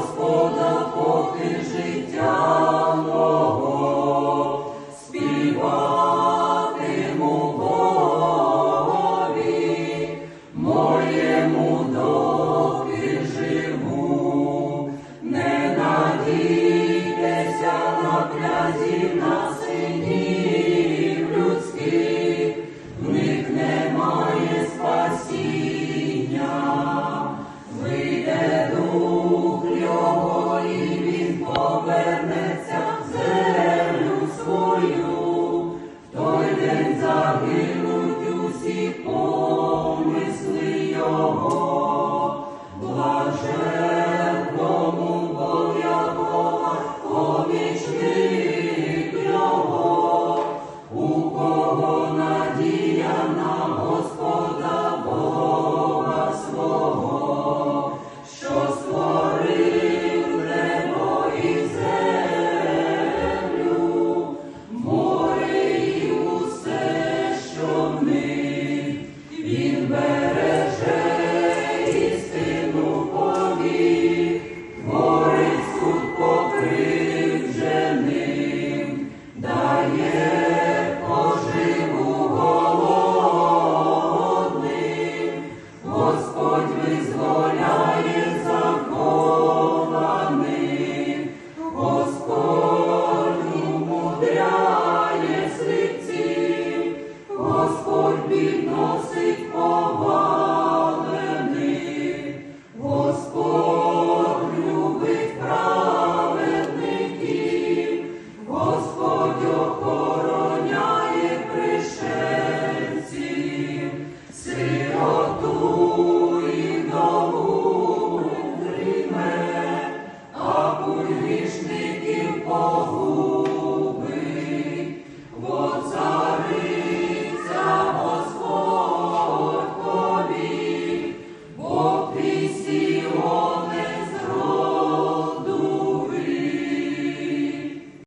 Господа, поки життя мого, співатиму моєму доки живу, не надійся на князів на. glória.